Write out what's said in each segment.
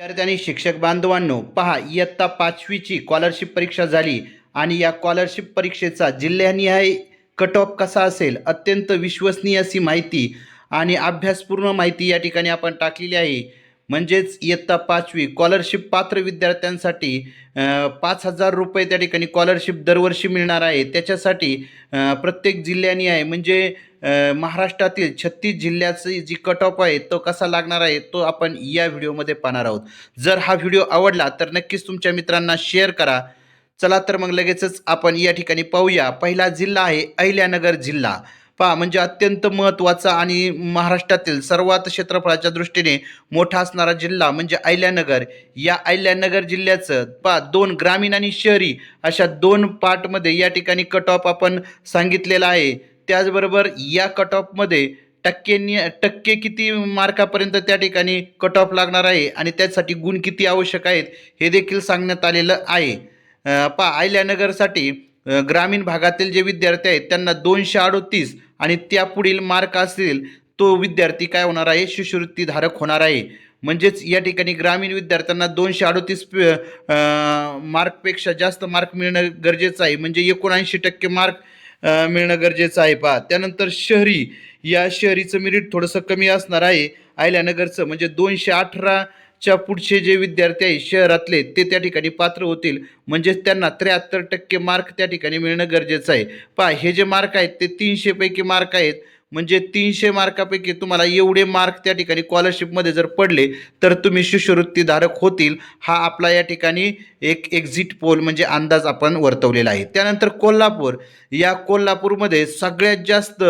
विद्यार्थ्यांनी शिक्षक बांधवांनो पहा इयत्ता पाचवीची स्कॉलरशिप परीक्षा झाली आणि या स्कॉलरशिप परीक्षेचा जिल्ह्यानिहाय कट ऑफ कसा असेल अत्यंत विश्वसनीय अशी माहिती आणि अभ्यासपूर्ण माहिती या ठिकाणी आपण टाकलेली आहे. म्हणजेच इयत्ता पाचवी स्कॉलरशिप पात्र विद्यार्थ्यांसाठी पाच हजार रुपये त्या ठिकाणी स्कॉलरशिप दरवर्षी मिळणार आहे. त्याच्यासाठी प्रत्येक जिल्ह्यानी आहे. म्हणजे महाराष्ट्रातील छत्तीस जिल्ह्याची जी कट ऑफ आहे तो कसा लागणार आहे तो आपण या व्हिडिओमध्ये पाहणार आहोत. जर हा व्हिडिओ आवडला तर नक्कीच तुमच्या मित्रांना शेअर करा. चला तर मग लगेचच आपण या ठिकाणी पाहूया. पहिला जिल्हा आहे अहिल्यानगर जिल्हा. पहा म्हणजे अत्यंत महत्त्वाचा आणि महाराष्ट्रातील सर्वात क्षेत्रफळाच्या दृष्टीने मोठा असणारा जिल्हा म्हणजे अहिल्यानगर. या अहिल्यानगर जिल्ह्याचं पहा दोन ग्रामीण आणि शहरी अशा दोन पार्टमध्ये या ठिकाणी कट ऑफ आपण सांगितलेला आहे. त्याचबरोबर या कट ऑफमध्ये टक्केनी टक्के किती मार्कापर्यंत त्या ठिकाणी कट ऑफ लागणार आहे आणि त्यासाठी गुण किती आवश्यक आहेत हे देखील सांगण्यात आलेलं आहे. पा अहिल्यानगरसाठी ग्रामीण भागातील जे विद्यार्थी आहेत त्यांना दोनशे अडोतीस आणि त्यापुढील मार्क असतील तो विद्यार्थी काय होणार आहे? शिष्यवृत्तीधारक होणार आहे. म्हणजेच या ठिकाणी ग्रामीण विद्यार्थ्यांना दोनशे अडोतीस मार्कपेक्षा जास्त मार्क मिळणं गरजेचं आहे. म्हणजे एकोणऐंशी टक्के मार्क मिळणं गरजेचं आहे. पहा त्यानंतर शहरी. या शहरीचं मेरिट थोडंसं कमी असणार आहे. अहिल्यानगरचं म्हणजे दोनशे अठरा च्या पुढचे जे विद्यार्थी आहे शहरातले ते त्या ठिकाणी पात्र होतील. म्हणजेच त्यांना त्र्याहत्तर टक्के मार्क त्या ठिकाणी मिळणं गरजेचं आहे. पहा हे जे मार्क आहेत ते तीनशेपैकी मार्क आहेत. म्हणजे तीनशे मार्कापैकी तुम्हाला एवढे मार्क त्या ठिकाणी स्कॉलरशिपमध्ये जर पडले तर तुम्ही शिष्यवृत्तीधारक होतील. हा आपला या ठिकाणी एक एक्झिट पोल म्हणजे अंदाज आपण वर्तवलेला आहे. त्यानंतर कोल्हापूर. या कोल्हापूरमध्ये सगळ्यात जास्त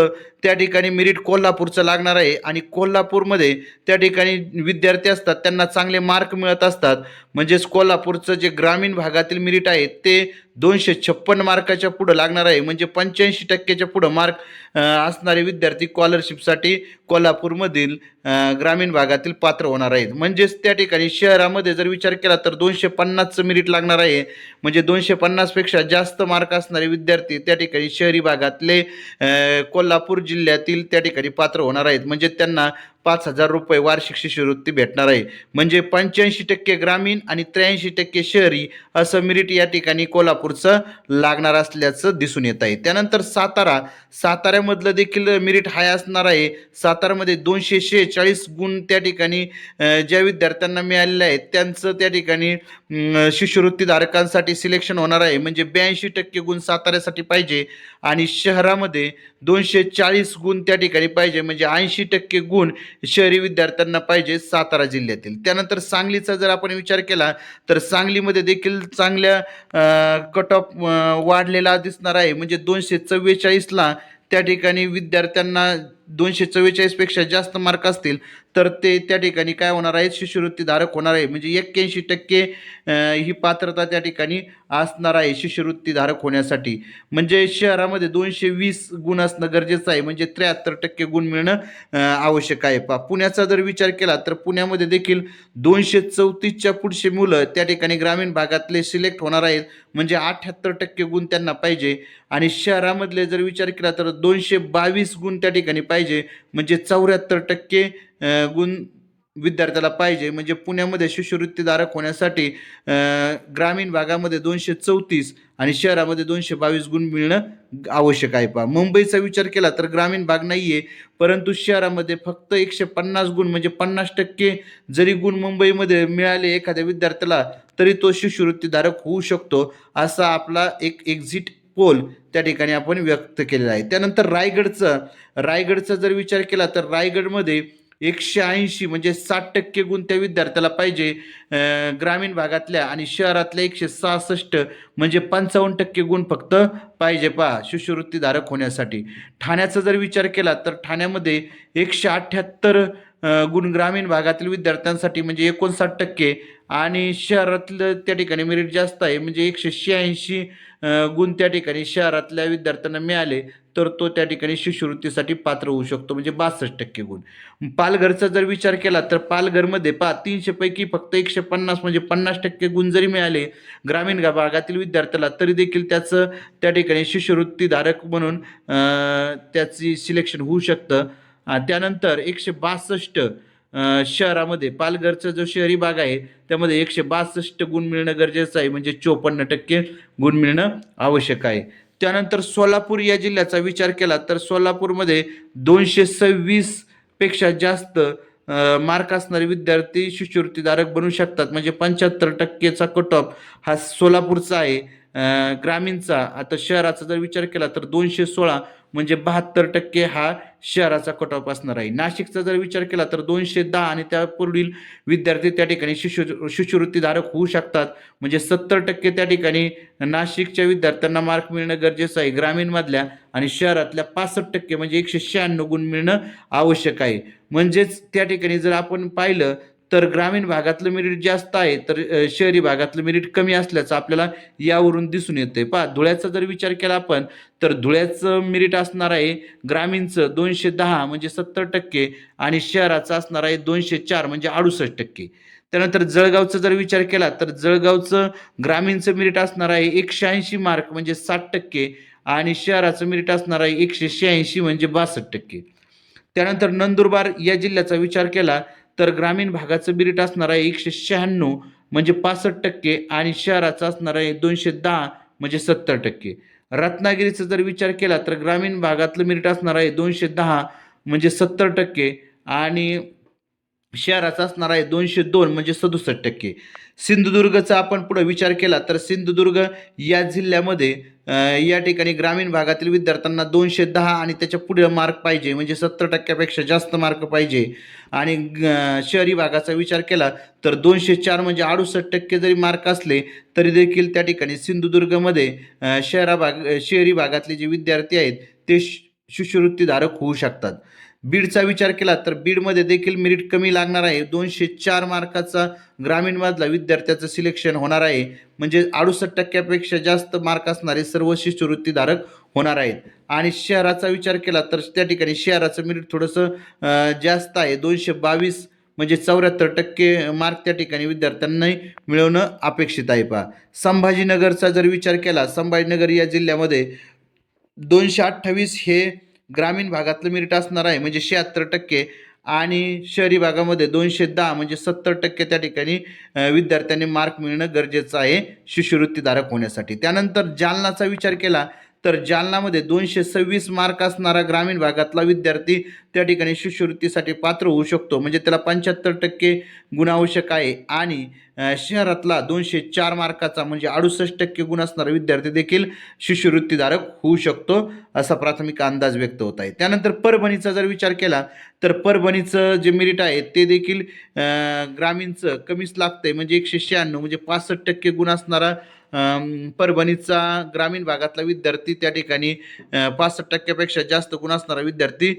त्या ठिकाणी मिरिट कोल्हापूरचं लागणार आहे आणि कोल्हापूरमध्ये त्या ठिकाणी विद्यार्थी असतात त्यांना चांगले मार्क मिळत असतात. म्हणजेच कोल्हापूरचं जे ग्रामीण भागातील मिरिट आहे ते दोनशे छप्पन मार्काच्या पुढं लागणार आहे. म्हणजे पंच्याऐंशी टक्क्याच्या पुढं मार्क असणारे विद्यार्थी स्कॉलरशिपसाठी कोल्हापूरमधील ग्रामीण भागातील पात्र होणार आहेत. म्हणजेच त्या ठिकाणी शहरामध्ये जर विचार केला तर दोनशे पन्नासचं मिनिट लागणार आहे. म्हणजे दोनशे पन्नासपेक्षा जास्त मार्क असणारे विद्यार्थी त्या ठिकाणी शहरी भागातले कोल्हापूर जिल्ह्यातील त्या ठिकाणी पात्र होणार आहेत. म्हणजे त्यांना पाच हजार रुपये वार्षिक शिष्यवृत्ती भेटणार आहे. म्हणजे पंच्याऐंशी टक्के ग्रामीण आणि त्र्याऐंशी टक्के शहरी असं मिरिट या ठिकाणी कोल्हापूरचं लागणार असल्याचं दिसून येत आहे. त्यानंतर सातारा साताऱ्यामधलं देखील मिरिट हाय असणार आहे. सातारामध्ये दोनशे शेहेचाळीस गुण त्या ठिकाणी ज्या विद्यार्थ्यांना मिळालेले आहेत त्यांचं त्या ठिकाणी शिष्यवृत्तीधारकांसाठी सिलेक्शन होणार आहे. म्हणजे ब्याऐंशी टक्के गुण साताऱ्यासाठी पाहिजे आणि शहरामध्ये दोनशे चाळीस गुण त्या ठिकाणी पाहिजे. म्हणजे ऐंशी टक्के गुण शहरी विद्यार्थ्यांना पाहिजे सातारा जिल्ह्यातील. त्यानंतर सांगलीचा जर आपण विचार केला तर सांगलीमध्ये देखील चांगल्या कट ऑफ वाढलेला दिसणार आहे. म्हणजे दोनशे चव्वेचाळीसला त्या ठिकाणी विद्यार्थ्यांना दोनशे चव्वेचाळीसपेक्षा जास्त मार्क असतील तर ते त्या ठिकाणी काय होणार आहेत? शिष्यवृत्तीधारक होणार आहे. म्हणजे एक्क्याऐंशी टक्के ही पात्रता त्या ठिकाणी असणार आहे शिष्यवृत्तीधारक होण्यासाठी. म्हणजे शहरामध्ये दोनशे वीस गुण असणं गरजेचं आहे. म्हणजे त्र्याहत्तर टक्के गुण मिळणं आवश्यक आहे. पा पुण्याचा जर विचार केला तर पुण्यामध्ये देखील दोनशे चौतीसच्या पुढचे मुलं त्या ठिकाणी ग्रामीण भागातले सिलेक्ट होणार आहेत. म्हणजे अठ्ठ्याहत्तर टक्के गुण त्यांना पाहिजे. आणि शहरामधले जर विचार केला तर दोनशे बावीस गुण त्या ठिकाणी पाहिजे. पाहिजे. म्हणजे चौऱ्याहत्तर टक्के गुण विद्यार्थ्याला पाहिजे. म्हणजे पुण्यामध्ये शिष्यवृत्तीधारक होण्यासाठी ग्रामीण भागामध्ये दोनशे चौतीस आणि शहरामध्ये दोनशे बावीस गुण मिळणं आवश्यक आहे पहा. मुंबईचा विचार केला तर ग्रामीण भाग नाही आहे परंतु शहरामध्ये फक्त एकशे पन्नास गुण म्हणजे पन्नास टक्के जरी गुण मुंबईमध्ये मिळाले एखाद्या विद्यार्थ्याला तरी तो शिष्यवृत्तीधारक होऊ शकतो. असा आपला एक एक्झिट पोल त्या ठिकाणी आपण व्यक्त केलेला आहे. त्यानंतर रायगडचं रायगडचा जर विचार केला तर रायगडमध्ये एकशे ऐंशी म्हणजे साठ टक्के गुण त्या विद्यार्थ्याला पाहिजे. ग्रामीण भागातल्या आणि शहरातल्या एकशे सहासष्ट म्हणजे पंचावन्न टक्के गुण फक्त पाहिजे पहा शिष्यवृत्तीधारक होण्यासाठी. ठाण्याचा जर विचार केला तर ठाण्यामध्ये एकशे अठ्ठ्याहत्तर गुण ग्रामीण भागातील विद्यार्थ्यांसाठी म्हणजे एकोणसाठ टक्के आणि शहरातलं त्या ठिकाणी मेरिट जास्त आहे. म्हणजे एकशे शहाऐंशी गुण त्या ठिकाणी शहरातल्या विद्यार्थ्यांना मिळाले तर तो त्या ठिकाणी शिष्यवृत्तीसाठी पात्र होऊ शकतो. म्हणजे बासष्ट टक्के गुण. पालघरचा जर विचार केला तर पालघरमध्ये पा तीनशेपैकी फक्त एकशे पन्नास म्हणजे पन्नास टक्के गुण जरी मिळाले ग्रामीण भागातील विद्यार्थ्याला तरी देखील त्याचं त्या ठिकाणी शिष्यवृत्तीधारक म्हणून त्याची सिलेक्शन होऊ शकतं. त्यानंतर एकशे बासष्ट शहरामध्ये पालघरचा जो शहरी भाग आहे त्यामध्ये एकशे बासष्ट गुण मिळणं गरजेचं आहे म्हणजे चोपन्न टक्के गुण मिळणं आवश्यक आहे. त्यानंतर सोलापूर या जिल्ह्याचा विचार केला तर सोलापूरमध्ये दोनशे सव्वीसपेक्षा जास्त मार्क असणारे विद्यार्थी शिष्यवृत्तीधारक बनू शकतात. म्हणजे पंच्याहत्तर टक्केचा कट ऑफ हा सोलापूरचा आहे. ग्रामीणचा आता शहराचा जर विचार केला तर दोनशे सोळा म्हणजे बहात्तर टक्के हा शहराचा कट ऑफ असणार आहे. नाशिकचा जर विचार केला तर दोनशे दहा आणि त्या पुढील विद्यार्थी त्या ठिकाणी शिष्य शिष्यवृत्तीधारक होऊ शकतात. म्हणजे सत्तर टक्के त्या ठिकाणी नाशिकच्या विद्यार्थ्यांना मार्क मिळणं गरजेचं आहे. ग्रामीणमधल्या आणि शहरातल्या पासष्ट टक्के म्हणजे एकशे शहाण्णव गुण मिळणं आवश्यक आहे. म्हणजेच त्या ठिकाणी जर आपण पाहिलं तर ग्रामीण भागातलं मेरिट जास्त आहे तर शहरी भागातलं मेरिट कमी असल्याचं आपल्याला यावरून दिसून येते पहा धुळ्याचा जर विचार केला आपण तर धुळ्याचं मेरिट असणार आहे ग्रामीणचं दोनशे दहा म्हणजे सत्तर टक्के आणि शहराचं असणार आहे दोनशे चार म्हणजे अडुसष्ट टक्के. त्यानंतर जळगावचा जर विचार केला तर जळगावचं ग्रामीणचं मेरिट असणार आहे एकशे ऐंशी मार्क म्हणजे साठ टक्के आणि शहराचं मेरिट असणार आहे एकशे शहाऐंशी म्हणजे बासष्ट टक्के. त्यानंतर नंदुरबार या जिल्ह्याचा विचार केला तर ग्रामीण भागाचं मेरिट असणार आहे एकशे शहाण्णव म्हणजे पासष्ट टक्के आणि शहराचं असणार आहे दोनशे दहा म्हणजे सत्तर टक्के. रत्नागिरीचा जर विचार केला तर ग्रामीण भागातलं मिरीट असणार आहे दोनशे दहा म्हणजे सत्तर टक्के आणि शहराचा असणार आहे दोनशे दोन म्हणजे सदुसष्ट टक्के. सिंधुदुर्गचा आपण पुढे विचार केला तर सिंधुदुर्ग या जिल्ह्यामध्ये या ठिकाणी ग्रामीण भागातील विद्यार्थ्यांना दोनशे दहा आणि त्याच्या पुढे मार्क पाहिजे म्हणजे सत्तर टक्क्यापेक्षा जास्त मार्क पाहिजे. आणि शहरी भागाचा विचार केला तर दोनशे चार म्हणजे अडुसष्ट टक्के जरी मार्क असले तरी देखील त्या ठिकाणी सिंधुदुर्गमध्ये शहरा भाग शहरी भागातले जे विद्यार्थी आहेत ते शिष्यवृत्तीधारक होऊ शकतात. बीडचा विचार केला तर बीडमध्ये देखील मेरिट कमी लागणार आहे. दोनशे चार मार्काचा ग्रामीणमधला विद्यार्थ्याचं सिलेक्शन होणार आहे. म्हणजे अडुसष्ट टक्क्यापेक्षा जास्त मार्क असणारे सर्व शिष्यवृत्तीधारक होणार आहेत. आणि शहराचा विचार केला तर त्या ठिकाणी शहराचं मेरिट थोडंसं जास्त आहे. दोनशे बावीस म्हणजे चौऱ्याहत्तर टक्के मार्क त्या ठिकाणी विद्यार्थ्यांनाही मिळवणं अपेक्षित आहे पहा. संभाजीनगरचा जर विचार केला संभाजीनगर या जिल्ह्यामध्ये दोनशे अठ्ठावीस हे ग्रामीण भागातलं मेरिट असणार आहे म्हणजे शहात्तर टक्के आणि शहरी भागामध्ये दोनशे दहा म्हणजे सत्तर टक्के त्या ठिकाणी विद्यार्थ्यांनी मार्क मिळणं गरजेचं आहे शिष्यवृत्तीधारक होण्यासाठी. त्यानंतर जालनाचा विचार केला तर जालनामध्ये दोनशे सव्वीस मार्क असणारा ग्रामीण भागातला विद्यार्थी त्या ठिकाणी शिष्यवृत्तीसाठी पात्र होऊ शकतो. म्हणजे त्याला पंच्याहत्तर टक्के गुण आवश्यक आहे. आणि शहरातला दोनशे चार मार्काचा म्हणजे अडुसष्ट टक्के गुण असणारा विद्यार्थी देखील शिष्यवृत्तीधारक होऊ शकतो असा प्राथमिक अंदाज व्यक्त होत आहे. त्यानंतर परभणीचा जर विचार केला तर परभणीचं जे मेरिट आहे ते देखील ग्रामीणचं कमीच लागतंय. म्हणजे एकशे शहाण्णव म्हणजे पासष्ट टक्के गुण असणारा परभणीचा ग्रामीण भागातला विद्यार्थी त्या ठिकाणी पासष्ट टक्क्यापेक्षा जास्त गुण असणारा विद्यार्थी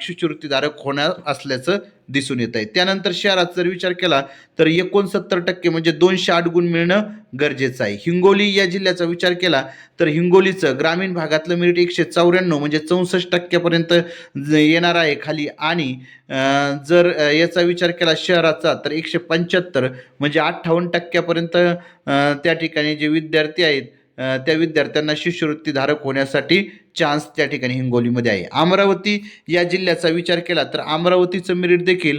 शिष्यवृत्तीधारक होणार असल्याचं दिसून येत आहे. त्यानंतर शहरात जर विचार केला तर एकोणसत्तर टक्के म्हणजे दोनशे आठ गुण मिळणं गरजेचं आहे. हिंगोली या जिल्ह्याचा विचार केला तर हिंगोलीचं ग्रामीण भागातलं मेरिट एकशे चौऱ्याण्णव म्हणजे चौसष्ट टक्क्यापर्यंत येणार आहे खाली. आणि जर याचा विचार केला शहराचा तर एकशे पंच्याहत्तर म्हणजे अठ्ठावन्न टक्क्यापर्यंत त्या ठिकाणी जे विद्यार्थी आहेत त्या विद्यार्थ्यांना शिष्यवृत्तीधारक होण्यासाठी चान्स त्या ठिकाणी हिंगोलीमध्ये आहे. अमरावती या जिल्ह्याचा विचार केला तर अमरावतीचं मेरिट देखील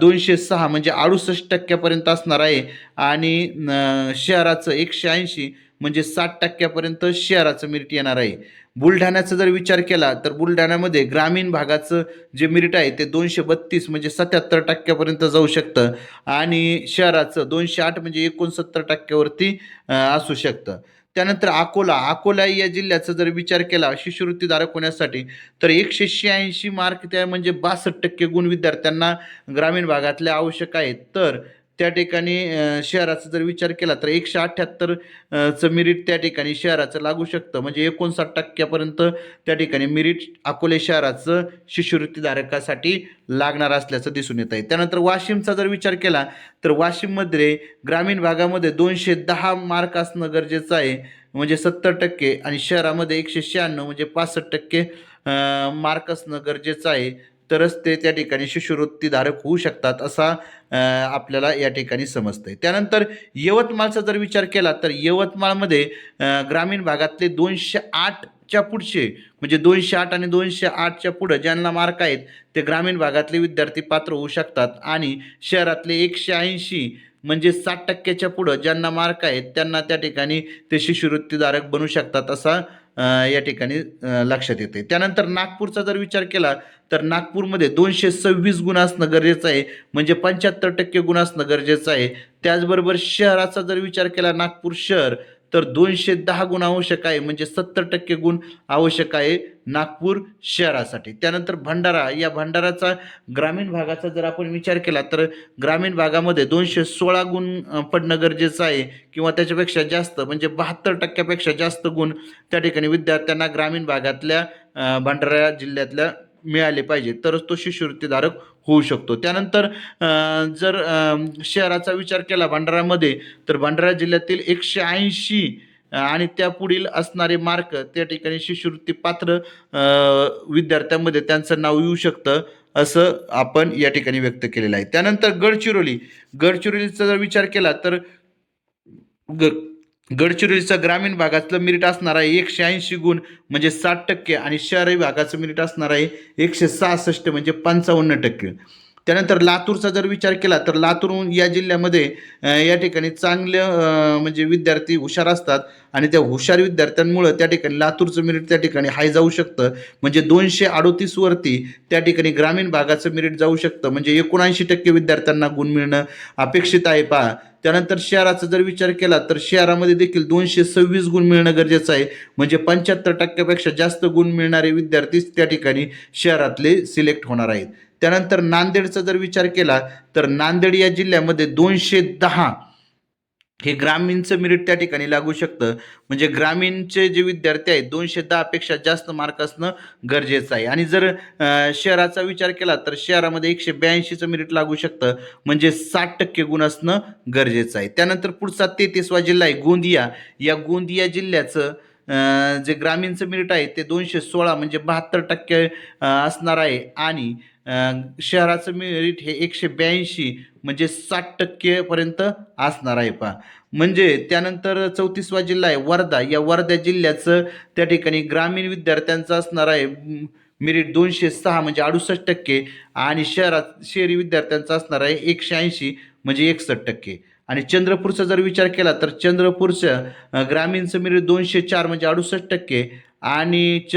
दोनशे सहा म्हणजे अडुसष्ट टक्क्यापर्यंत असणार आहे. आणि शहराचं एकशे ऐंशी म्हणजे साठ टक्क्यापर्यंत शहराचं मेरिट येणार आहे. बुलढाण्याचा जर विचार केला तर बुलढाण्यामध्ये ग्रामीण भागाचं जे मेरिट आहे ते दोनशे बत्तीस म्हणजे सत्याहत्तर टक्क्यापर्यंत जाऊ शकतं आणि शहराचं दोनशे आठ म्हणजे एकोणसत्तर टक्क्यावरती असू शकतं. त्यानंतर अकोला अकोला या जिल्ह्याचा जर विचार केला शिष्यवृत्तीधारक होण्यासाठी तर एकशे शहाऐंशी मार्क त्या म्हणजे बासष्ट टक्के गुण विद्यार्थ्यांना ग्रामीण भागातले आवश्यक आहेत. तर त्या ठिकाणी शहराचा जर विचार केला तर एकशे अठ्ठ्याहत्तरचं मिरिट त्या ठिकाणी शहराचं लागू शकतं. म्हणजे एकोणसाठ टक्क्यापर्यंत त्या ठिकाणी मिरीट अकोले शहराचं शिष्यवृत्तीधारकासाठी लागणार असल्याचं दिसून येत आहे त्यानंतर वाशिमचा जर विचार केला तर वाशिममध्ये ग्रामीण भागामध्ये दोनशे दहा मार्क असणं गरजेचं आहे. म्हणजे सत्तर टक्के आणि शहरामध्ये एकशे शहाण्णव म्हणजे पासष्ट टक्के मार्क असणं गरजेचं आहे. तरच ते त्या ठिकाणी शिष्यवृत्तीधारक होऊ शकतात असा आपल्याला या ठिकाणी समजतंय. त्यानंतर यवतमाळचा जर विचार केला तर यवतमाळमध्ये ग्रामीण भागातले दोनशे आठच्या पुढचे म्हणजे दोनशे आठ आणि दोनशे आठच्या पुढं ज्यांना मार्क आहेत ते ग्रामीण भागातले विद्यार्थी पात्र होऊ शकतात. आणि शहरातले एकशे ऐंशी म्हणजे साठ टक्क्याच्या पुढं ज्यांना मार्क आहेत त्यांना त्या ठिकाणी ते शिष्यवृत्तीधारक बनू शकतात असा या ठिकाणी लक्षात येते. त्यानंतर नागपूरचा जर विचार केला तर नागपूरमध्ये दोनशे सव्वीस गुण असणं गरजेचं आहे म्हणजे पंच्याहत्तर टक्के गुण असणं गरजेचं आहे. त्याचबरोबर शहराचा जर विचार केला नागपूर शहर तर दोनशे दहा गुण आवश्यक आहे म्हणजे सत्तर टक्के गुण आवश्यक आहे नागपूर शहरासाठी. त्यानंतर भंडारा या भंडाराचा ग्रामीण भागाचा जर आपण विचार केला तर ग्रामीण भागामध्ये दोनशे सोळा गुण पडणं गरजेचं आहे किंवा त्याच्यापेक्षा जास्त म्हणजे बहात्तर टक्क्यापेक्षा जास्त गुण त्या ठिकाणी विद्यार्थ्यांना ग्रामीण भागातल्या भंडारा जिल्ह्यातल्या मिळाले पाहिजे. तरच तो शिष्यवृत्तीधारक होऊ शकतो. त्यानंतर जर शहराचा विचार केला भंडारामध्ये तर भंडारा जिल्ह्यातील एकशे ऐंशी आणि त्या पुढील असणारे मार्क त्या ठिकाणी शिष्यवृत्ती पात्र विद्यार्थ्यांमध्ये त्यांचं नाव येऊ शकतं असं आपण या ठिकाणी व्यक्त केलेलं आहे. त्यानंतर गडचिरोली. गडचिरोलीचा जर विचार केला तर ग गडचिरोलीचा ग्रामीण भागातलं मिरिट असणार आहे एकशे ऐंशी गुण म्हणजे साठ टक्के. आणि शहरी भागाचं मिरिट असणार आहे एकशे सहासष्ट म्हणजे पंचावन्न टक्के. त्यानंतर लातूरचा जर विचार केला तर लातूर या जिल्ह्यामध्ये या ठिकाणी चांगले म्हणजे विद्यार्थी हुशार असतात. आणि त्या हुशार विद्यार्थ्यांमुळं त्या ठिकाणी लातूरचं मेरिट त्या ठिकाणी हाय जाऊ शकतं. म्हणजे दोनशे अडोतीसवरती त्या ठिकाणी ग्रामीण भागाचं मेरिट जाऊ शकतं. म्हणजे एकोणऐंशी टक्के विद्यार्थ्यांना गुण मिळणं अपेक्षित आहे पहा. त्यानंतर शहराचा जर विचार केला तर शहरामध्ये देखील दोनशे सव्वीस गुण मिळणं गरजेचं आहे. म्हणजे पंच्याहत्तर टक्क्यापेक्षा जास्त गुण मिळणारे विद्यार्थीच त्या ठिकाणी शहरातले सिलेक्ट होणार आहेत. त्यानंतर नांदेडचा जर विचार केला तर नांदेड या जिल्ह्यामध्ये दोनशे दहा हे ग्रामीणचं मेरिट त्या ठिकाणी लागू शकतं. म्हणजे ग्रामीणचे जे विद्यार्थी आहेत दोनशे दहापेक्षा जास्त मार्क असणं गरजेचं आहे. आणि जर शहराचा विचार केला तर शहरामध्ये एकशे ब्याऐंशीचं मेरिट लागू शकतं. म्हणजे साठ टक्के गुण असणं गरजेचं आहे. त्यानंतर पुढचा तेहतीसवा जिल्हा आहे गोंदिया. या गोंदिया जिल्ह्याचं जे ग्रामीणचं मिरिट आहे ते दोनशे सोळा म्हणजे बहात्तर टक्के असणार आहे. आणि शहराचं मेरिट हे एकशे ब्याऐंशी म्हणजे साठ टक्केपर्यंत असणार आहे पहा. म्हणजे त्यानंतर चौतीसवा जिल्हा आहे वर्धा. या वर्धा जिल्ह्याचं त्या ठिकाणी ग्रामीण विद्यार्थ्यांचं असणार आहे मेरिट दोनशे सहा म्हणजे अडुसष्ट टक्के. आणि शहरात शहरी विद्यार्थ्यांचं असणार आहे एकशे ऐंशी म्हणजे एकसष्ट टक्के. आणि चंद्रपूरचा जर विचार केला तर चंद्रपूरचं ग्रामीणचं मेरिट दोनशे चार म्हणजे अडुसष्ट टक्के. आणि च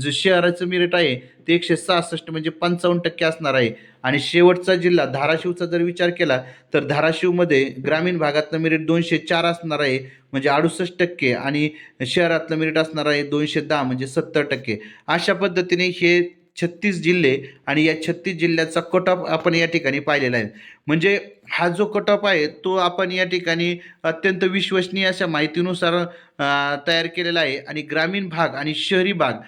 जे शहराचं मेरिट आहे ते एकशे सहासष्ट म्हणजे पंचावन्न टक्के असणार आहे. आणि शेवटचा जिल्हा धाराशिवचा जर विचार केला तर धाराशिवमध्ये ग्रामीण भागातलं मेरिट दोनशे चार असणार आहे म्हणजे अडुसष्ट टक्के. आणि शहरातलं मेरिट असणार आहे दोनशे दहा म्हणजे सत्तर टक्के. अशा पद्धतीने हे छत्तीस जिल्हे आणि या छत्तीस जिल्ह्याचा कट ऑफ आपण या ठिकाणी पाहिलेला आहे. म्हणजे हा जो कट ऑफ आहे तो आपण या ठिकाणी अत्यंत विश्वसनीय अशा माहितीनुसार तयार केलेला आहे. आणि ग्रामीण भाग आणि शहरी भाग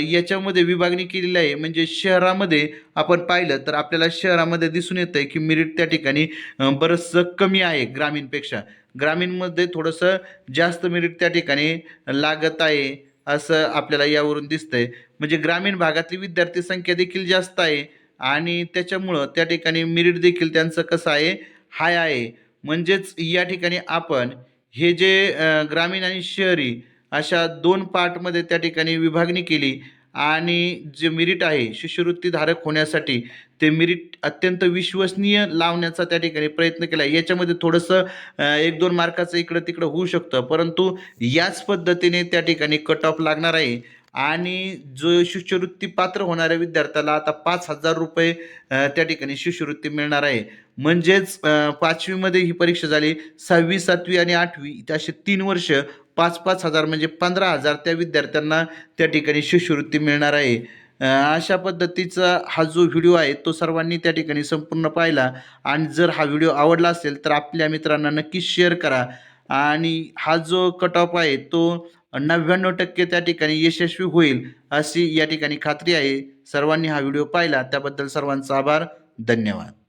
याच्यामध्ये विभागणी केलेली आहे. म्हणजे शहरामध्ये आपण पाहिलं तर आपल्याला शहरामध्ये दिसून येतं आहे की मिरिट त्या ठिकाणी बरंचसं कमी आहे ग्रामीणपेक्षा. ग्रामीणमध्ये थोडंसं जास्त मिरिट त्या ठिकाणी लागत आहे असं आपल्याला यावरून दिसतंय. म्हणजे ग्रामीण भागातली विद्यार्थी संख्या देखील जास्त आहे आणि त्याच्यामुळं त्या ठिकाणी मिरिट देखील त्यांचं कसं आहे हाय आहे. म्हणजेच या ठिकाणी आपण हे जे ग्रामीण आणि शहरी अशा दोन पार्टमध्ये त्या ठिकाणी विभागणी केली आणि जे मिरिट आहे शिष्यवृत्तीधारक होण्यासाठी ते मिरिट अत्यंत विश्वसनीय लावण्याचा त्या ठिकाणी प्रयत्न केला. याच्यामध्ये थोडंसं एक दोन मार्काचं इकडं तिकडं होऊ शकतं परंतु याच पद्धतीने त्या ठिकाणी कट ऑफ लागणार आहे. आणि जो शिष्यवृत्ती पात्र होणाऱ्या विद्यार्थ्याला आता पाच हजार रुपये त्या ठिकाणी शिष्यवृत्ती मिळणार आहे. म्हणजेच पाचवीमध्ये ही परीक्षा झाली सहावी सातवी आणि आठवी असे तीन वर्ष पाच पाच हजार म्हणजे पंधरा हजार त्या विद्यार्थ्यांना त्या ठिकाणी शिष्यवृत्ती मिळणार आहे. अशा पद्धतीचा हा जो व्हिडिओ आहे तो सर्वांनी त्या ठिकाणी संपूर्ण पाहिला. आणि जर हा व्हिडिओ आवडला असेल तर आपल्या मित्रांना नक्कीच शेअर करा. आणि हा जो कट ऑफ आहे तो नव्याण्णव टक्के त्या ठिकाणी यशस्वी होईल अशी या ठिकाणी खात्री आहे. सर्वांनी हा व्हिडिओ पाहिला. त्याबद्दल सर्वांचा आभार. धन्यवाद.